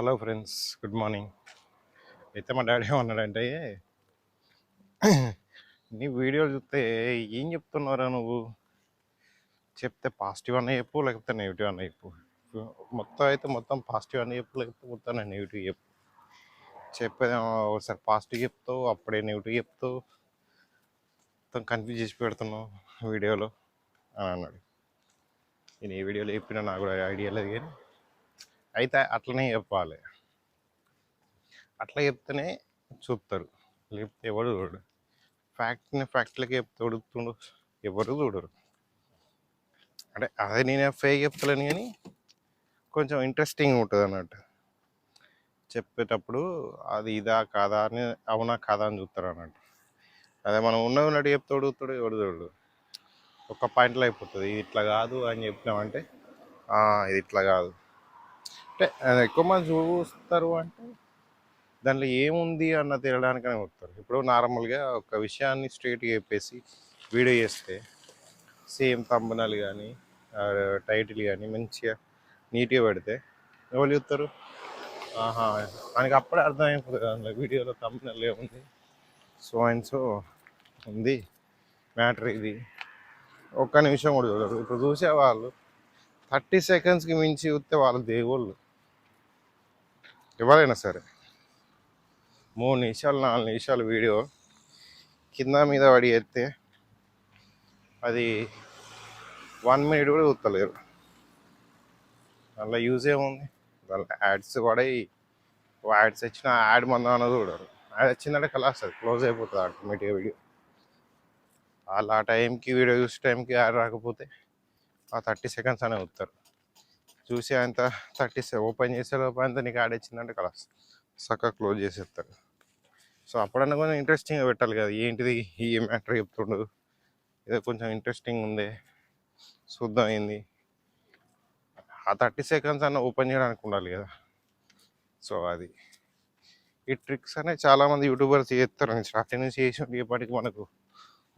Hello friends good morning అయితే మా daddy ఏమన్నాడంటే నీ వీడియోలు చూస్తే ఏం చెప్తున్నారా నువ్వు? చెప్తే పాజిటివ్ అన్న చెప్పు లేకపోతే నెగిటివ్ అన్న చెప్పు. మొత్తం అయితే మొత్తం పాజిటివ్ అన్న చెప్పు లేకపోతే మొత్తం నెగిటివ్ చెప్పు. చెప్పేది ఒకసారి పాజిటివ్ చెప్తావు అప్పుడే నెగిటివ్ చెప్తావు. మొత్తం కన్ఫ్యూజ్ చేసి పెడుతున్నావు వీడియోలో అని అన్నాడు. నేను ఏ వీడియోలో చెప్పినా నాకు కూడా ఐడియా లేదు కానీ అయితే అట్లనే చెప్పాలి. అట్లా చెప్తేనే చూస్తారు లేకపోతే ఎవరు చూడరు ఫ్యాక్ట్ని ఫ్యాక్ట్లకి చెప్తే ఉడుకుతుండు ఎవరు చూడరు. అంటే అదే నేను ఫేక్ చెప్తలేను కానీ కొంచెం ఇంట్రెస్టింగ్ ఉంటుంది అన్నట్టు. చెప్పేటప్పుడు అది ఇదా కాదా అని అవునా కాదా అని చూస్తారు అన్నట్టు. అదే మనం ఉన్నది ఉన్నట్టు చెప్తే ఉడుగుతాడు ఎవడు చూడడు. ఒక పాయింట్లో అయిపోతుంది. ఇది ఇట్లా కాదు అని చెప్పినామంటే ఇది ఇట్లా కాదు. అంటే అది ఎక్కువ మంది చూస్తారు అంటే దాంట్లో ఏముంది అన్న తేలడానికనే వస్తారు ఇప్పుడు నార్మల్గా ఒక విషయాన్ని స్ట్రేట్గా చెప్పేసి వీడియో చేస్తే సేమ్ తమ్మునలు కానీ టైటిల్ కానీ మంచిగా నీట్గా పెడితే ఎవరు చూస్తారు ఆహా మనకి అప్పుడే అర్థమైపోతుంది అందులో వీడియోలో తమ్మునల్ ఏముంది? సో అండ్ సో ఉంది మ్యాటర్ ఇది. ఒక్క నిమిషం కూడా చూడరు. ఇప్పుడు చూసేవాళ్ళు థర్టీ సెకండ్స్కి మించి చూస్తే వాళ్ళు దేవుళ్ళు ఎవరైనా సరే. మూడు నిమిషాలు నాలుగు నిమిషాలు వీడియో కింద మీద పడి ఎత్తే అది వన్ మినిట్ కూడా చూస్తలేరు. దానిలో యూజ్ ఏముంది? దానిలో యాడ్స్ కూడా యాడ్స్ వచ్చిన యాడ్ మందం అన్నది చూడరు. యాడ్ వచ్చిందంటే కలాస్ అది క్లోజ్ అయిపోతుంది ఆటోమేటిక్గా వీడియో వాళ్ళు ఆ టైంకి వీడియో చూసే టైంకి యాడ్ రాకపోతే ఆ థర్టీ సెకండ్స్ అనే వస్తారు చూసి అంత థర్టీ ఓపెన్ చేసే లోపు అంతా నీకు యాడ్ వచ్చిందంటే కదా చక్కగా క్లోజ్ చేసేస్తారు. సో అప్పుడన్నా కొంచెం ఇంట్రెస్టింగ్గా పెట్టాలి కదా ఏంటిది ఈ మ్యాటర్ చెప్తుండు. ఏదో కొంచెం ఇంట్రెస్టింగ్ ఉంది. చూద్దాం ఏంది. ఆ థర్టీ సెకండ్స్ అన్న ఓపెన్ చేయడానికి ఉండాలి కదా. సో అది. ఈ ట్రిక్స్ అనేవి చాలామంది యూట్యూబర్స్ చేస్తారు. స్టార్టింగ్ నుంచి చేసి ఇప్పటికి మనకు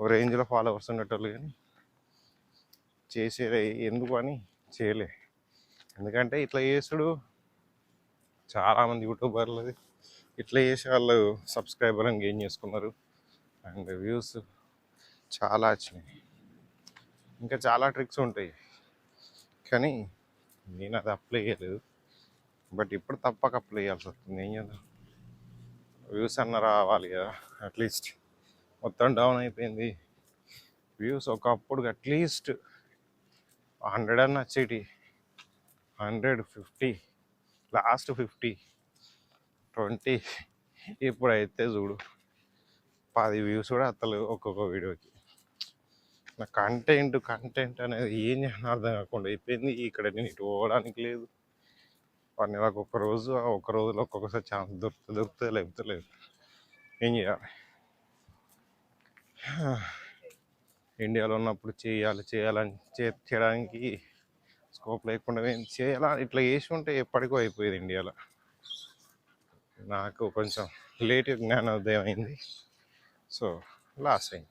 ఓ రేంజ్లో ఫాలోవర్స్ ఉండేటోళ్ళు కానీ చేసేది ఎందుకు అని చేయలే. ఎందుకంటే ఇట్లా చేసుడు చాలామంది యూట్యూబర్లది. ఇట్లా చేసి వాళ్ళు సబ్స్క్రైబర్లను గెయిన్ చేసుకున్నారు. అండ్ వ్యూస్ చాలా వచ్చినాయి. ఇంకా చాలా ట్రిక్స్ ఉంటాయి. కానీ నేను అది అప్లై చేయలేదు. బట్ ఇప్పుడు తప్పక అప్లై చేయాల్సి వస్తుంది. ఏం చేద్దాం? వ్యూస్ అన్న రావాలి కదా అట్లీస్ట్ మొత్తం డౌన్ అయిపోయింది. వ్యూస్ ఒకప్పుడు అట్లీస్ట్ హండ్రెడ్ అన్న వచ్చేటి hundred fifty last fifty twenty. ఇప్పుడైతే చూడు పది వ్యూస్ కూడా అత్తలు ఒక్కొక్క వీడియోకి. నా కంటెంట్ కంటెంట్ అనేది ఏం చేయాలో అర్థం కాకుండా అయిపోయింది. ఇక్కడ నేను ఇటు పోవడానికి లేదు. వాడిని నాకు ఒక్క రోజు ఆ ఒక్క రోజులో ఒక్కొక్కసారి ఛాన్స్ దొరుకుతుంది దొరుకుతుంది లేకపోతే లేదు. ఏం చేయాలి? ఇండియాలో ఉన్నప్పుడు చేయాలి చేయాలని చే చేయడానికి స్కోప్ లేకుండా ఏం చేయాలా ఇట్లా చేసి ఉంటే ఎప్పటికో అయిపోయేది ఇండియాలో. నాకు కొంచెం లేట్ జ్ఞానోదయం అయింది. సో లాస్ అయింది.